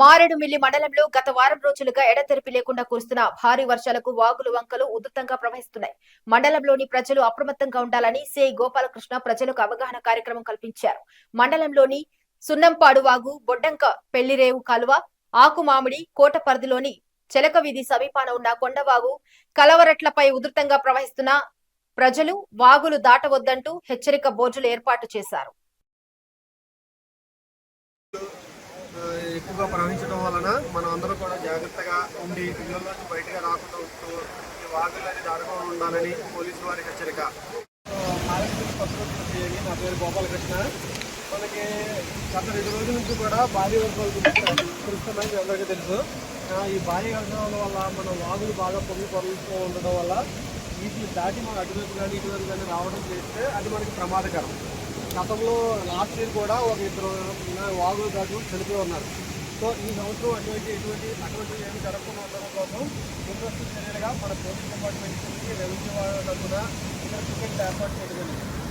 మారేడుమిల్లి మండలంలో గత వారం రోజులుగా ఎడతెరిపి లేకుండా కురుస్తున్న భారీ వర్షాలకు వాగులు వంకలు ఉధృతంగా ప్రవహిస్తున్నాయి. మండలంలోని ప్రజలు అప్రమత్తంగా ఉండాలని సి. గోపాలకృష్ణ ప్రజలకు అవగాహన కార్యక్రమం కల్పించారు. మండలంలోని సున్నంపాడు వాగు బొడ్డంక పెళ్ళిరేవు కాలువ ఆకుమామిడి కోట పరిధిలోని చెలక వీధి సమీపాన ఉన్న కొండవాగు కలవరట్లపై ఉధృతంగా ప్రవహిస్తున్న ప్రజలు వాగులు దాటవద్దంటూ హెచ్చరిక బోర్డులు ఏర్పాటు చేశారు. ఎక్కువగా ప్రవహించడం వలన మనం అందరం కూడా జాగ్రత్తగా ఉండి ఇళ్ళలోంచి బయటగా రాకుండా ఉంటూ ఈ వాగులని దాడకుండా ఉండాలని పోలీసు వారి హెచ్చరిక. నా పేరు గోపాలకృష్ణ. మనకి గత రెండు రోజుల నుంచి కూడా భారీ వర్షాలు కురుస్తున్నాయని అందరికీ తెలుసు. ఈ భారీ వర్షాల వల్ల మన వాగులు బాగా పొంగి పొరులుతూ ఉండడం వల్ల వీటిని దాటి మనం అటువైపు కానీ ఇటువైపు కానీ రావడం చేస్తే అది మనకి ప్రమాదకరం. గతంలో లాస్ట్ ఇయర్ కూడా ఒక ఇద్దరు వాగులు దాటి చనిపోయి ఉన్నారు. సో ఈ సంవత్సరం అటువంటి ఎటువంటి అటువంటి ఏమి జరగకుండా ఉండడం కోసం ఇంట్రెస్ట్ చర్యలుగా మన పోలీస్ డిపార్ట్మెంట్ నుంచి రెవెన్యూ వాళ్ళ తరఫున ఇక్కడ టికెట్ ఏర్పాటు చేయడం జరిగింది.